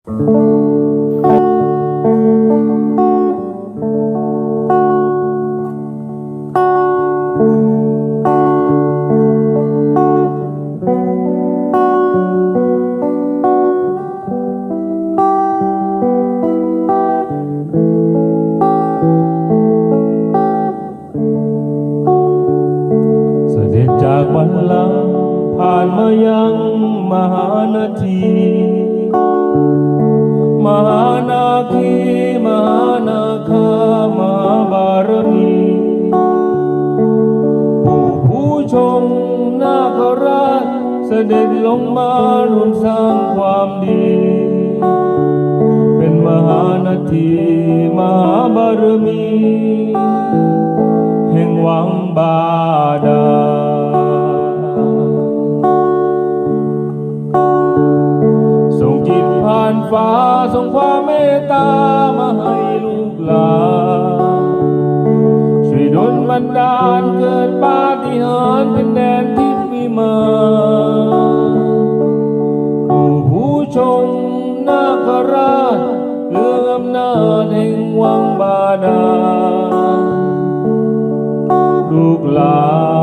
เสด็จจากบัลลังก์ผ่านมายังมหานาทีมหานา คีมหานาคามหาบารมีผู้ชมนาคราชเสด็จลงมาร่วมสร้างความดี เป็นมหานาทีมหาบารมี แห่งหวังบาดา ฟ้าส่งความเมตตามาให้ลูกหลานช่วยดลบันดาลเกิดปาฏิหาริย์เป็นแดนทิพย์วิมานผู้ผู้ชมนาคราชเรื่องอำนาจแห่งวังบาดาลลูกหลาน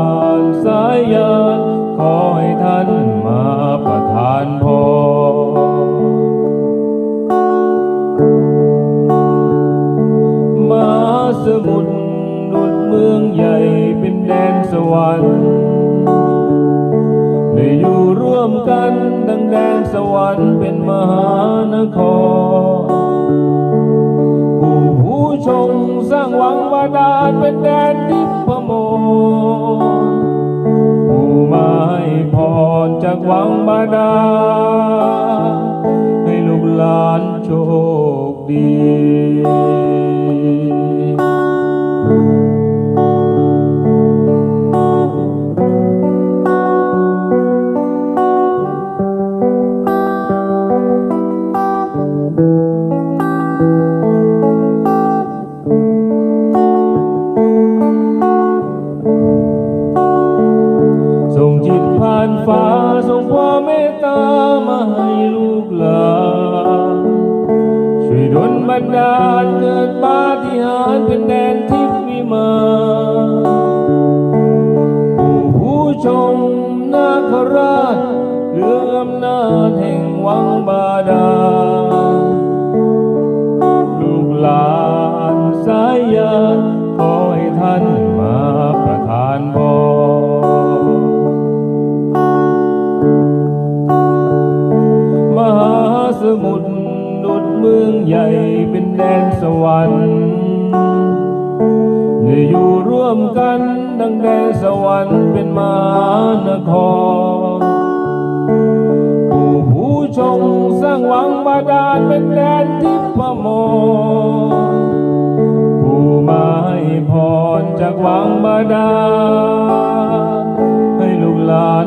สมุทรดุจเมืองใหญ่เป็นแดนสวรรค์ได้อยู่ร่วมกันดังแดนสวรรค์เป็นมหานครผู้ผู้ชงสร้างหวังบาดาลเป็นแดนทิพมงผู้มาให้พรจากหวังบาดาล มามาให้ลูกหลานช่วยดลบันดาลเกิดปาฏิหาริย์เป็นแดนทิพย์วิมานผู้ผู้ชมนาคราชเรื่องอำนาจแห่งวังบาดาล สมุทรดุจเมืองใหญ่เป็นแดนสวรรค์ได้อยู่ร่วมกันดังแดนสวรรค์เป็นมานครผู้ผู้ชงสร้างหวังบาดาลเป็นแดนทิพมงผู้มาให้พรจากหวังบาดาลให้ลูกหลาน